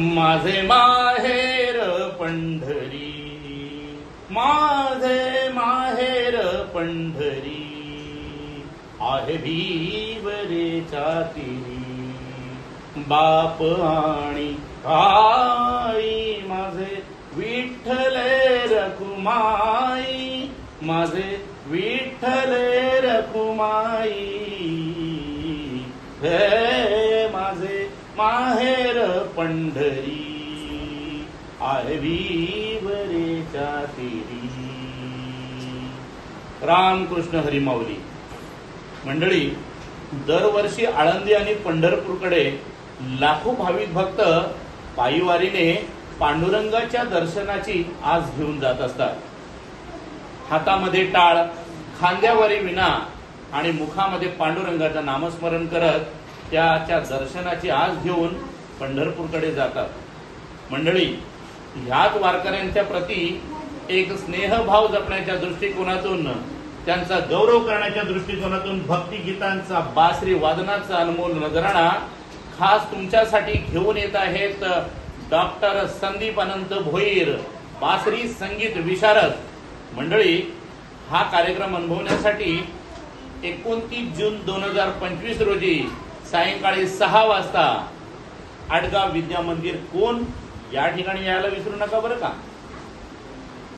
माझे माहेर पंढरी. माझे माहेर पंढरी. आहे भीवरेच्या तिरी बाप आणि आई माझे विठ्ठले रखुमाई. माझे विठ्ठले रखुमाई. हे माहेर पंढरी आळवीवरेच्या तिरी रामकृष्ण हरिमाऊली. मंडळी दरवर्षी आळंदी आणि पंढरपूरकडे लाखो भाविक भक्त पायीवारीने पांडुरंगाच्या दर्शनाची आस घेऊन जात असतात. हातामध्ये टाळ खांद्यावरी विना आणि मुखामध्ये पांडुरंगाचं नामस्मरण करत त्याच्या दर्शनाची आस घेऊन पंढरपूरकडे जातात. मंडळी ह्याच वारकऱ्यांच्या प्रती एक स्नेहभाव जपण्याच्या दृष्टिकोनातून त्यांचा गौरव करण्याच्या दृष्टिकोनातून भक्तिगीतांचा बासरी वादनाचा अनमोल नजराणा खास तुमच्यासाठी घेऊन येत आहेत डॉक्टर संदीप अनंत भोईर बासरी संगीत विशारद. मंडळी हा कार्यक्रम अनुभवण्यासाठी एकोणतीस जून दोन हजार पंचवीस रोजी सायंकाळी सहा वाजता आडगाव विद्या मंदिर कोण या ठिकाणी यायला विसरू नका बरं का?